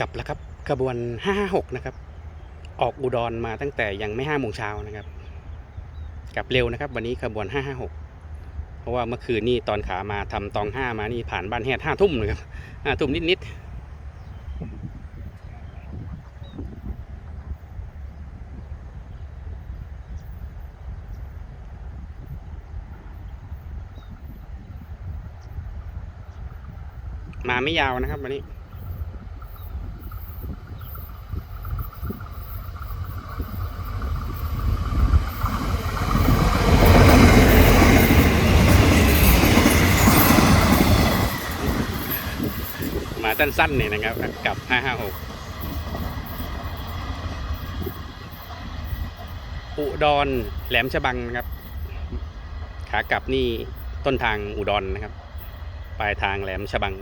กลับแล้วครับขบวน 556 นะครับ ออกอุดรมาตั้งแต่ยังไม่5โมงเช้านะครับ กลับเร็วนะครับ วันนี้ขบวน 556 เพราะว่าเมื่อคืนนี่ตอนขามาทำตองห้ามานี่ผ่านบ้านแฮดห้าทุ่มเลยครับห้าทุ่มนิดๆมาไม่ยาวนะครับวันนี้ มาสั้นๆเนี่ยนะครับ กับ 556 อุดรแหลมฉบังนะครับ ขากลับนี่ต้นทางอุดรนะครับ ปลายทางแหลมฉบัง